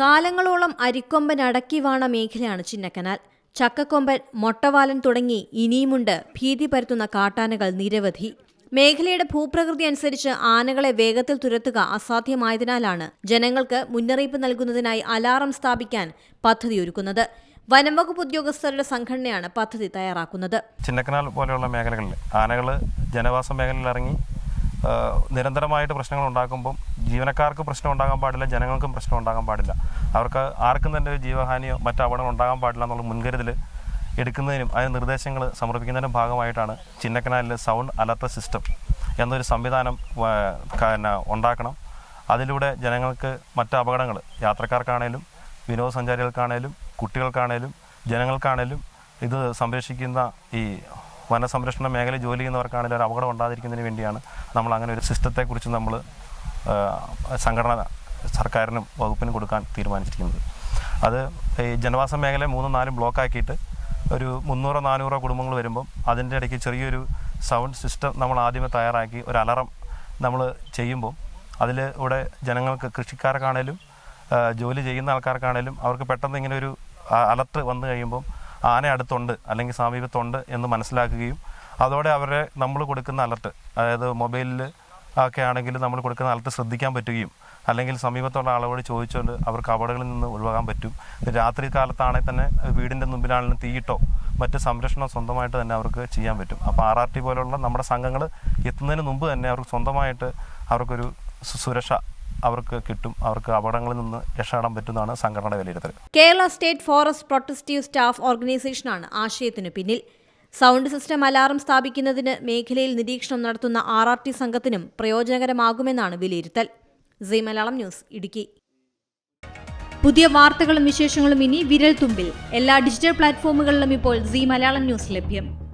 കാലങ്ങളോളം അരിക്കൊമ്പൻ അടക്കി വാണ മേഖലയാണ് ചിന്നക്കനാൽ. ചക്കക്കൊമ്പൻ മൊട്ടവാലൻ തുടങ്ങി ഇനിയുമുണ്ട് ഭീതി പരത്തുന്ന കാട്ടാനകൾ നിരവധി. മേഖലയുടെ ഭൂപ്രകൃതി അനുസരിച്ച് ആനകളെ വേഗത്തിൽ തുരത്തുക അസാധ്യമായതിനാലാണ് ജനങ്ങൾക്ക് മുന്നറിയിപ്പ് നൽകുന്നതിനായി അലാറം സ്ഥാപിക്കാൻ പദ്ധതിയൊരുക്കുന്നത് വനംവകുപ്പ് ഉദ്യോഗസ്ഥരുടെ സംഘടനയാണ് പദ്ധതി തയ്യാറാക്കുന്നത്. ചിന്നക്കനാൽ പോലെയുള്ള മേഖലകളിൽ ആനകൾ ജനവാസ മേഖലയിൽ ഇറങ്ങി നിരന്തരമായിട്ട് പ്രശ്നങ്ങൾ ഉണ്ടാക്കുമ്പം ജീവനക്കാർക്ക് പ്രശ്നം ഉണ്ടാകാൻ പാടില്ല ജനങ്ങൾക്കും പ്രശ്നം ഉണ്ടാകാൻ പാടില്ല. അവർക്ക് ആർക്കും തന്നെ ഒരു ജീവഹാനിയോ മറ്റു അപകടങ്ങൾ ഉണ്ടാകാൻ പാടില്ല എന്നുള്ള മുൻകരുതൽ എടുക്കുന്നതിനും അതിന് നിർദ്ദേശങ്ങൾ സമർപ്പിക്കുന്നതിനും ഭാഗമായിട്ടാണ് ചിന്നക്കനാലിൽ സൗണ്ട് അലർട്ട് സിസ്റ്റം എന്നൊരു സംവിധാനം ഉണ്ടാക്കണം. അതിലൂടെ ജനങ്ങൾക്ക് മറ്റ് അപകടങ്ങൾ യാത്രക്കാർക്കാണേലും വിനോദസഞ്ചാരികൾക്കാണേലും കുട്ടികൾക്കാണേലും ജനങ്ങൾക്കാണേലും ഇത് സംരക്ഷിക്കുന്ന ഈ വനസംരക്ഷണ മേഖല ജോലി ചെയ്യുന്നവർക്കാണെങ്കിലും ഒരു അപകടം ഉണ്ടാതിരിക്കുന്നതിന് വേണ്ടിയാണ് നമ്മൾ അങ്ങനെ ഒരു സിസ്റ്റത്തെക്കുറിച്ച് നമ്മൾ സംഘടന സർക്കാരിനും വകുപ്പിനും കൊടുക്കാൻ തീരുമാനിച്ചിരിക്കുന്നത്. അത് ഈ ജനവാസ മേഖല മൂന്നും നാലും ബ്ലോക്കാക്കിയിട്ട് ഒരു മുന്നൂറോ നാനൂറോ കുടുംബങ്ങൾ വരുമ്പം അതിന്റെ ഇടയ്ക്ക് ചെറിയൊരു സൗണ്ട് സിസ്റ്റം നമ്മൾ ആദ്യമേ തയ്യാറാക്കി ഒരു അലറം നമ്മൾ ചെയ്യുമ്പോൾ അതിൽ ഇവിടെ ജനങ്ങൾക്ക് കൃഷിക്കാർക്കാണേലും ജോലി ചെയ്യുന്ന ആൾക്കാർക്കാണേലും അവർക്ക് പെട്ടെന്ന് ഇങ്ങനെ ഒരു അലർട്ട് വന്നു കഴിയുമ്പം ആന അടുത്തുണ്ട് അല്ലെങ്കിൽ സമീപത്തുണ്ട് എന്ന് മനസ്സിലാക്കുകയും അതോടെ അവരെ നമ്മൾ കൊടുക്കുന്ന അലർട്ട് അതായത് മൊബൈലിൽ ഒക്കെ ആണെങ്കിൽ നമ്മൾ കൊടുക്കുന്ന അലർട്ട് ശ്രദ്ധിക്കാൻ പറ്റുകയും അല്ലെങ്കിൽ സമീപത്തുള്ള ആളോട് ചോദിച്ചുകൊണ്ട് അവർക്ക് അപകടങ്ങളിൽ നിന്ന് ഒഴിവാക്കാൻ പറ്റും. രാത്രി കാലത്താണെങ്കിൽ തന്നെ വീടിന്റെ മുമ്പിലാണെങ്കിലും തീയിട്ടോ മറ്റ് സംരക്ഷണം സ്വന്തമായിട്ട് തന്നെ അവർക്ക് ചെയ്യാൻ പറ്റും. അപ്പോൾ ആർ ആർ ടി പോലുള്ള നമ്മുടെ സംഘങ്ങൾ എത്തുന്നതിന് മുമ്പ് തന്നെ അവർക്ക് സ്വന്തമായിട്ട് അവർക്കൊരു സുരക്ഷ അവർക്ക് കിട്ടും. അവർക്ക് അപകടങ്ങളിൽ നിന്ന് രക്ഷപ്പെടാൻ പറ്റുന്നതാണ് സംഘടനയുടെ വിലയിരുത്തൽ. Kerala state forest protective staff ഓർഗനൈസേഷനാണ് ആശയത്തിന് പിന്നിൽ. സൗണ്ട് സിസ്റ്റം അലാറം സ്ഥാപിക്കുന്നതിന് മേഖലയിൽ നിരീക്ഷണം നടത്തുന്ന ആർ ആർ ടി സംഘത്തിനും പ്രയോജനകരമാകുമെന്നാണ് വിലയിരുത്തൽ. C Malayalam news Idukki. പുതിയ വാർത്തകളും വിശേഷങ്ങളും ഇനി വിരൽ തുമ്പിൽ എല്ലാ ഡിജിറ്റൽ പ്ലാറ്റ്ഫോമുകളിലും ഇപ്പോൾ സി മലയാളം ന്യൂസ് ലഭ്യം.